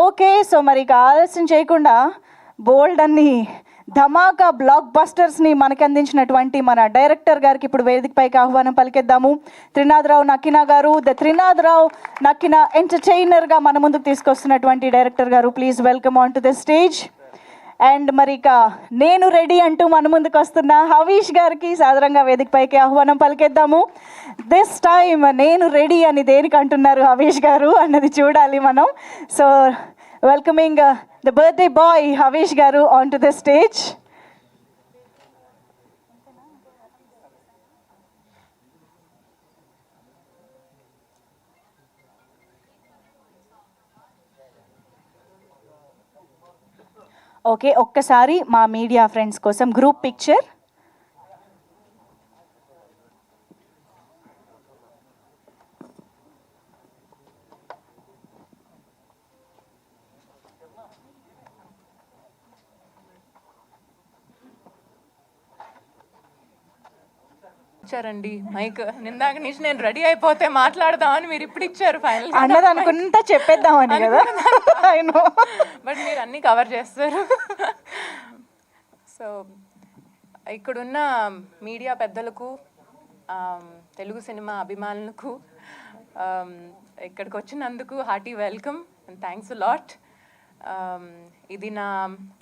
Okay so మరి ఇక ఆలస్యం చేయకుండా బోల్డ్ అన్ని ధమాకా బ్లాక్ బస్టర్స్ని మనకి అందించినటువంటి మన డైరెక్టర్ గారికి ఇప్పుడు వేదికపైకి ఆహ్వానం పలికేద్దాము. త్రినాథరావు నక్కిన గారు ద త్రినాథరావు నక్కిన ఎంటర్టైనర్గా మన ముందుకు తీసుకొస్తున్నటువంటి డైరెక్టర్ గారు please welcome on to the stage. And మరి ఇక నేను రెడీ అంటూ మన ముందుకు వస్తున్న హవీష్ గారికి సాధారణంగా వేదికపైకి ఆహ్వానం పలికేద్దాము. దిస్ టైమ్ నేను రెడీ అని దేనికి అంటున్నారు హవీష్ గారు అన్నది చూడాలి మనం. So welcoming the birthday boy Havish గారు on to the stage okay ఒక్కసారి మా మీడియా ఫ్రెండ్స్ కోసం గ్రూప్ పిక్చర్ ఇచ్చారండి. మైక్ నిందాక నుంచి నేను రెడీ అయిపోతే మాట్లాడదామని మీరు ఇప్పుడు ఇచ్చారు ఫైనల్ అన్నది అనుకుంటా చెప్పేద్దామని కదా? బట్ మీరు అన్నీ కవర్ చేస్తారు. సో ఇక్కడున్న మీడియా పెద్దలకు తెలుగు సినిమా అభిమానులకు ఇక్కడికి వచ్చినందుకు hearty welcome and thanks lot ఇది నా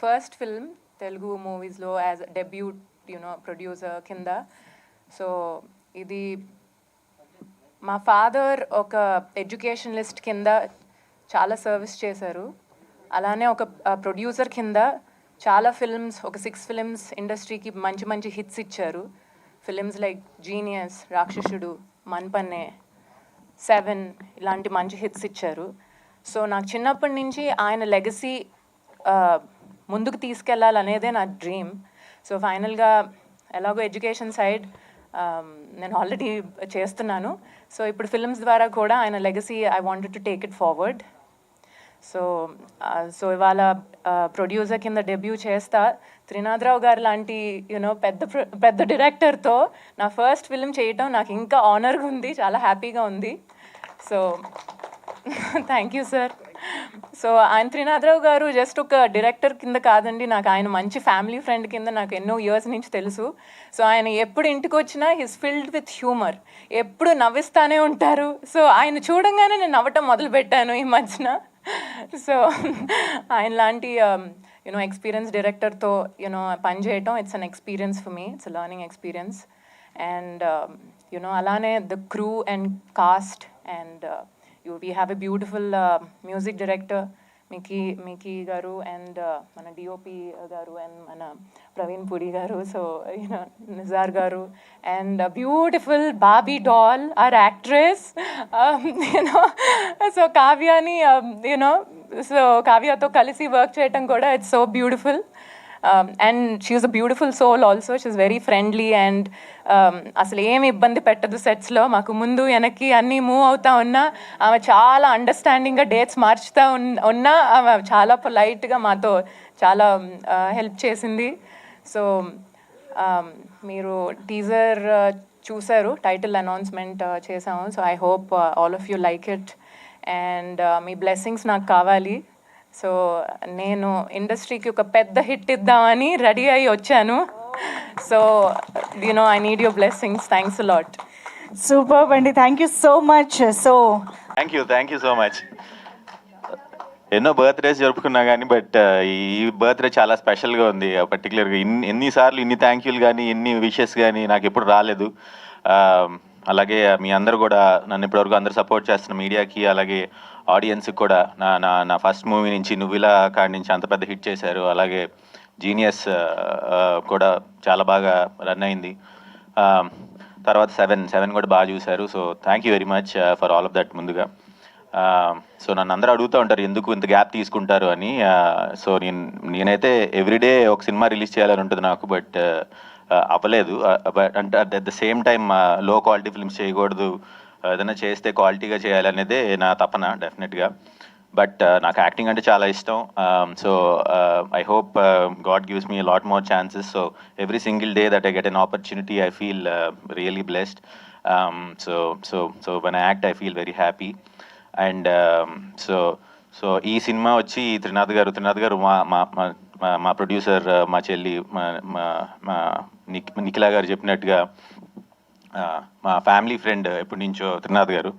ఫస్ట్ ఫిల్మ్ తెలుగు మూవీస్లో as debut you know producer కింద. సో ఇది మా ఫాదర్ ఒక ఎడ్యుకేషనలిస్ట్ కింద చాలా సర్వీస్ చేశారు. అలానే ఒక ప్రొడ్యూసర్ కింద చాలా ఫిల్మ్స్ ఒక సిక్స్ ఫిల్మ్స్ ఇండస్ట్రీకి మంచి మంచి హిట్స్ ఇచ్చారు. ఫిలిమ్స్ లైక్ జీనియస్ రాక్షసుడు మన్పన్నే సెవెన్ ఇలాంటి మంచి హిట్స్ ఇచ్చారు. సో నాకు చిన్నప్పటి నుంచి ఆయన లెగసీ ముందుకు తీసుకెళ్ళాలనేదే నా డ్రీమ్. సో ఫైనల్గా ఎలాగో ఎడ్యుకేషన్ సైడ్ Um, నేను ఆల్రెడీ చేస్తున్నాను. సో ఇప్పుడు ఫిల్మ్స్ ద్వారా కూడా ఆయన legacy I wanted to take it forward so so ఇవాళ uh, ప్రొడ్యూసర్ కింద డెబ్యూ చేస్తా త్రినాథరావు గారు లాంటి యూనో పెద్ద పెద్ద డైరెక్టర్తో నా ఫస్ట్ ఫిల్మ్ చేయటం నాకు ఇంకా ఆనర్గా ఉంది చాలా హ్యాపీగా ఉంది. So thank you sir so ఆయన త్రినాథరావు గారు జస్ట్ ఒక డైరెక్టర్ కింద కాదండి. నాకు ఆయన మంచి ఫ్యామిలీ ఫ్రెండ్ కింద నాకు ఎన్నో ఇయర్స్ నుంచి తెలుసు. సో ఆయన ఎప్పుడు ఇంటికి వచ్చినా హిస్ ఫిల్డ్ విత్ హ్యూమర్ ఎప్పుడు నవ్విస్తానే ఉంటారు. సో ఆయన చూడంగానే నేను నవ్వటం మొదలు పెట్టాను ఈ మధ్యన. సో ఆయన లాంటి యూనో ఎక్స్పీరియన్స్ డైరెక్టర్తో యూనో పనిచేయటం it's an experience for me it's learning experience and you know అలానే the crew and cast and you we have a beautiful music director Mickey Mickey garu and మన DOP garu and మన Praveen Puri garu so you know Nizar గారు and beautiful Bobby doll our actress you know so కావ్యాని you know so కావ్యతో కలిసి work చేయటం కూడా it's so beautiful Um, and was a beautiful soul also she's very friendly and um, అసలు ఏమి ఇబ్బంది పెట్టదు సెట్స్లో మాకు ముందు వెనక్కి అన్నీ మూవ్ అవుతా ఉన్నా ఆమె చాలా అండర్స్టాండింగ్గా డేట్స్ మార్చుతూ ఉన్ ఉన్నా ఆమె చాలా పొలైట్గా మాతో చాలా um, uh, హెల్ప్ చేసింది. సో మీరు టీజర్ uh, చూసారు టైటిల్ అనౌన్స్మెంట్ uh, చేసాము. So I hope all of you like it and me blessings నాకు కావాలి. సో నేను ఇండస్ట్రీకి ఒక పెద్ద హిట్ ఇద్దామని రెడీ అయ్యి వచ్చాను. So you know I need your blessings thanks lot super అండి. Thank you so much so thank you thank you so much ఎన్నో బర్త్డేస్ జరుపుకున్నా కానీ బట్ ఈ బర్త్డే చాలా స్పెషల్గా ఉంది. పర్టికులర్గా ఇన్ని ఎన్నిసార్లు ఇన్ని థ్యాంక్ యూలు కానీ ఎన్ని విషెస్ కానీ నాకు ఎప్పుడు రాలేదు. Uh, అలాగే మీ అందరు కూడా నన్ను ఇప్పటివరకు అందరు సపోర్ట్ చేస్తున్న మీడియాకి అలాగే ఆడియన్స్కి కూడా నా నా నా ఫస్ట్ మూవీ నుంచి నువ్విలా కాడి నుంచి అంత పెద్ద హిట్ చేశారు. అలాగే జీనియస్ కూడా చాలా బాగా రన్ అయింది. తర్వాత సెవెన్ సెవెన్ కూడా బాగా చూశారు. So thank you very much for all of that ముందుగా. సో నన్ను అందరూ అడుగుతూ ఉంటారు ఎందుకు ఇంత గ్యాప్ తీసుకుంటారు? అని. సో నేను నేనైతే ఎవ్రీడే ఒక సినిమా రిలీజ్ చేయాలని ఉంటుంది నాకు బట్ అవ్వలేదు. బట్ అంటే అట్ ద సేమ్ టైం లో క్వాలిటీ ఫిల్మ్స్ చేయకూడదు ఏదైనా చేస్తే క్వాలిటీగా చేయాలనేదే నా తపన డెఫినెట్గా. బట్ నాకు యాక్టింగ్ అంటే చాలా ఇష్టం. So I hope God gives me lot more chances. So every single day that I get an opportunity I feel really blessed. So so so when act I feel very happy and so so ఈ cinema వచ్చి త్రినాథ్ గారు త్రినాథ్ గారు మా మా మా- మా producer మా చెల్లి మా మా మా నిఖిలా గారు చెప్పినట్టుగా మా ఫ్యామిలీ ఫ్రెండ్ ఎప్పటి నుంచో త్రినాథ్ గారు.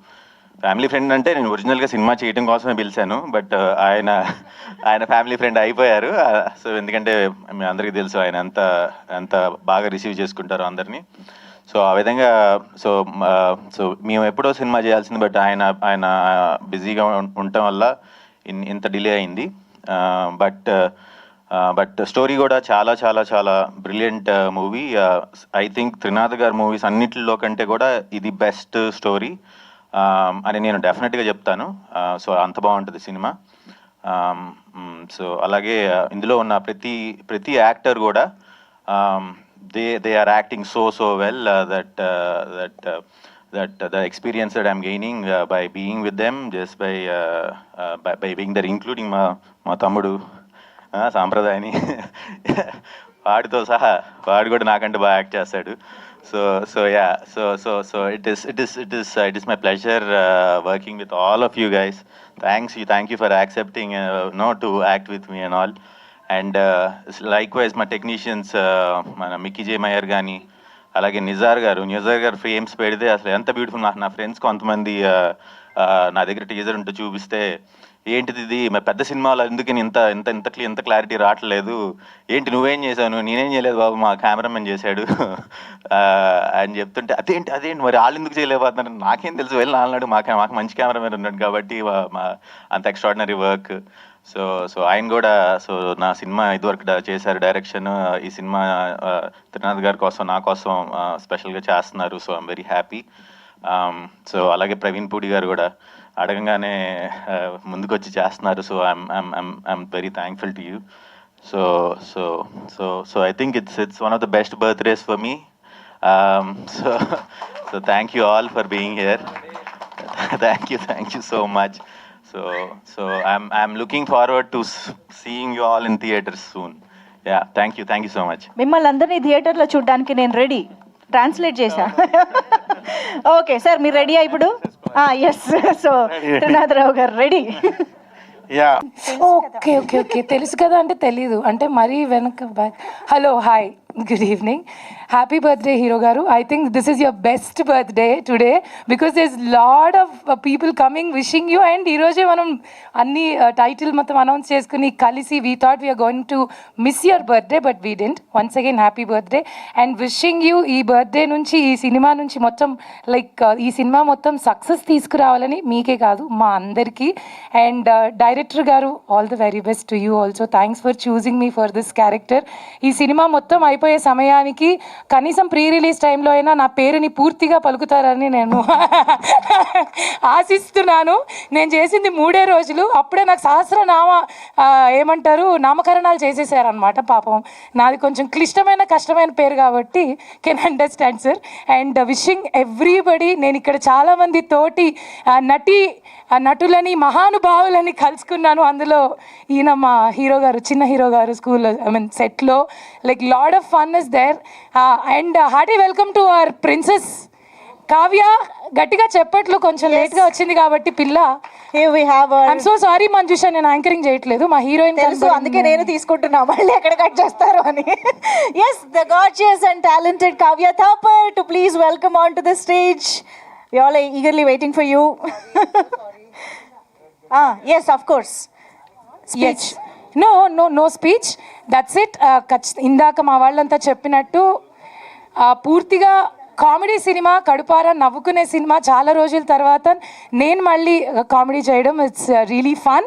ఫ్యామిలీ ఫ్రెండ్ అంటే నేను ఒరిజినల్గా సినిమా చేయడం కోసమే పిలిచాను బట్ ఆయన ఆయన ఫ్యామిలీ ఫ్రెండ్ అయిపోయారు. సో ఎందుకంటే మీ అందరికీ తెలుసు ఆయన ఎంత ఎంత బాగా రిసీవ్ చేసుకుంటారో అందరినీ. సో ఆ విధంగా సో సో మేము ఎప్పుడో సినిమా చేయాల్సింది బట్ ఆయన ఆయన బిజీగా ఉండటం వల్ల ఇంత డిలే అయింది. బట్ బట్ స్టోరీ కూడా చాలా చాలా చాలా brilliant movie. I think Trinath గారి మూవీస్ అన్నిటిలో కంటే కూడా ఇది బెస్ట్ స్టోరీ అని నేను డెఫినెట్గా చెప్తాను. సో అంత బాగుంటుంది సినిమా. సో అలాగే ఇందులో ఉన్న ప్రతి ప్రతి యాక్టర్ కూడా they they are acting so so well that that that uh, the experience that I'm gaining uh, by being with them, just by uh, uh, by, by being there, including మా మా తమ్ముడు సాంప్రదాయని వాడితో సహా వాడు కూడా నాకంటే బాగా యాక్ట్ చేస్తాడు. So so ya so so so it is it is it is it is my pleasure working with all of you guys thanks you thank you for accepting no to act with me and all and likewise మా technicians మన Mickey J Meyer కానీ అలాగే నిజార్ గారు నిజార్ గారు frames పెడితే అసలు ఎంత beautiful నాకు నా ఫ్రెండ్స్ కొంతమంది uh, uh, నా దగ్గర టీజర్ ఉంటే చూపిస్తే ఏంటిది ఇది? పెద్ద సినిమాలో ఎందుకు ఇంత ఇంత ఇంత ఇంత క్లారిటీ రావట్లేదు. ఏంటి నువ్వేం చేశావు? నేనేం చేయలేదు బాబు మా కెమెరామెన్ చేశాడు. అని చెప్తుంటే అదేంటి అదేంటి? మరి వాళ్ళు ఎందుకు చేయలేకపోతున్నారు? నాకేం తెలుసు. వెళ్ళి నాన్నాడు మాకు మాకు మంచి కెమెరామెన్ ఉన్నాడు కాబట్టి మా- అంత ఎక్స్ట్రాడినరీ వర్క్ సో సో ఆయన కూడా సో నా సినిమా ఇదివరకు చేశారు డైరెక్షన్ ఈ సినిమా త్రినాథ్ గారి కోసం నా కోసం స్పెషల్గా చేస్తున్నారు. So I'm very happy so అలాగే ప్రవీణ్ పూడి గారు కూడా అడగంగానే ఆ, ముందుకొచ్చి చేస్తున్నారు. So I'm I'm I'm I'm very thankful to you so so so so I think it's it's one of the best birthdays for me so so thank you all for being here thank you thank you so much. So so i'm i'm looking forward to s- seeing you all in theaters soon. Yeah thank you thank you so much. మిమ్మల్ని అందరినీ థియేటర్లో చూడడానికి నేను ready translate చేశా? Okay sir మీరు రెడీయా ఇప్పుడు? Yes so Trinadha Rao గారు ready ya okay okay okay తెలుసు కదా అంటే తెలీదు. అంటే మరీ వెనక back hello hi good evening happy birthday hero గారు I think this is your best birthday today because this lot of people coming wishing you and ఈరోజే మనం అన్ని టైటిల్ మొత్తం అనౌన్స్ చేసుకుని కలిసి we thought we are going to miss your birthday but we didn't once again happy birthday and wishing you ఈ birthday నుంచి ఈ cinema నుంచి మొత్తం లైక్ ఈ సినిమా మొత్తం సక్సెస్ తీసుకురావాలని మీకే కాదు మా అందరికీ. అండ్ డైరెక్టర్ గారు all the very best to you also thanks for choosing me for this character ఈ సినిమా మొత్తం అయిపోయే సమయానికి కనీసం ప్రీ రిలీజ్ టైంలో అయినా నా పేరుని పూర్తిగా పలుకుతారని నేను ఆశిస్తున్నాను. నేను చేసింది మూడే రోజులు. అప్పుడే నాకు సహస్రనామ ఏమంటారు నామకరణాలు చేసేసారనమాట పాపం. నాది కొంచెం క్లిష్టమైన కష్టమైన పేరు కాబట్టి can understand sir. And wishing everybody నేను ఇక్కడ చాలామంది తోటి నటి నటులని మహానుభావులని కలుసుకున్నాను. అందులో ఈయన మా హీరో గారు చిన్న హీరో గారు స్కూల్లో ఐ మీన్ సెట్లో. Like lot of fun is there and hearty welcome to our princess Kavya గట్టిగా చెప్పట్లు కొంచెం లేట్గా వచ్చింది కాబట్టి పిల్ల. ఐఎమ్ సో సారీ మంజుష నేను యాంకరింగ్ చేయట్లేదు. మా హీరోయిన్ తెలుసు అందుకే నేను తీసుకుంటున్నా. మళ్ళీ ఎక్కడ కట్ చేస్తారు అని. Yes the gorgeous and talented Kavya Thapar to please welcome on to the stage we all eagerly waiting for you yes of course speech no no no speech that's it ఖచ్చిత ఇందాక మా వాళ్ళంతా చెప్పినట్టు పూర్తిగా comedy cinema కడుపార నవ్వుకునే cinema చాలా రోజుల తర్వాత నేను మళ్ళీ కామెడీ చేయడం it's really fun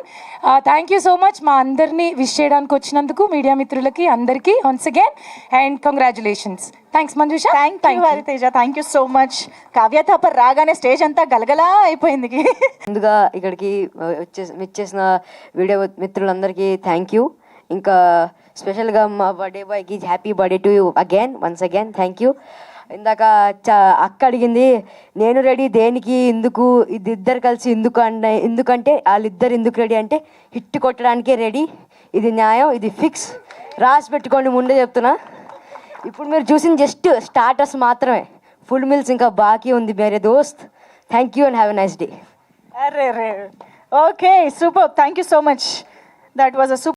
thank you so much మా అందరినీ విష్ చేయడానికి వచ్చినందుకు మీడియా మిత్రులకి అందరికీ once again and congratulations thanks Manjusha thank you Hariteja thank you so much Kavya Thapar రాగానే స్టేజ్ అంతా గలగలా అయిపోయింది. ముందుగా ఇక్కడికి వచ్చే వచ్చేసిన వీడియో మిత్రులందరికీ థ్యాంక్ యూ ఇంకా స్పెషల్గా మా బర్త్డే బాయ్కి happy birthday to you again once again thank you ఇందాక చ అక్క అడిగింది నేను రెడీ దేనికి ఎందుకు ఇది ఇద్దరు కలిసి ఎందుకు అంటే ఎందుకంటే వాళ్ళిద్దరు ఎందుకు రెడీ అంటే హిట్ కొట్టడానికే రెడీ. ఇది న్యాయం ఇది ఫిక్స్. రాసి పెట్టుకోండి ముందే చెప్తున్నా. ఇప్పుడు మీరు చూసిన జస్ట్ స్టార్టర్స్ మాత్రమే. ఫుల్ మిల్స్ ఇంకా బాకీ ఉంది మేరే దోస్త్. Thank you and have a nice day అరే రే. Okay super. Thank you so much that was a super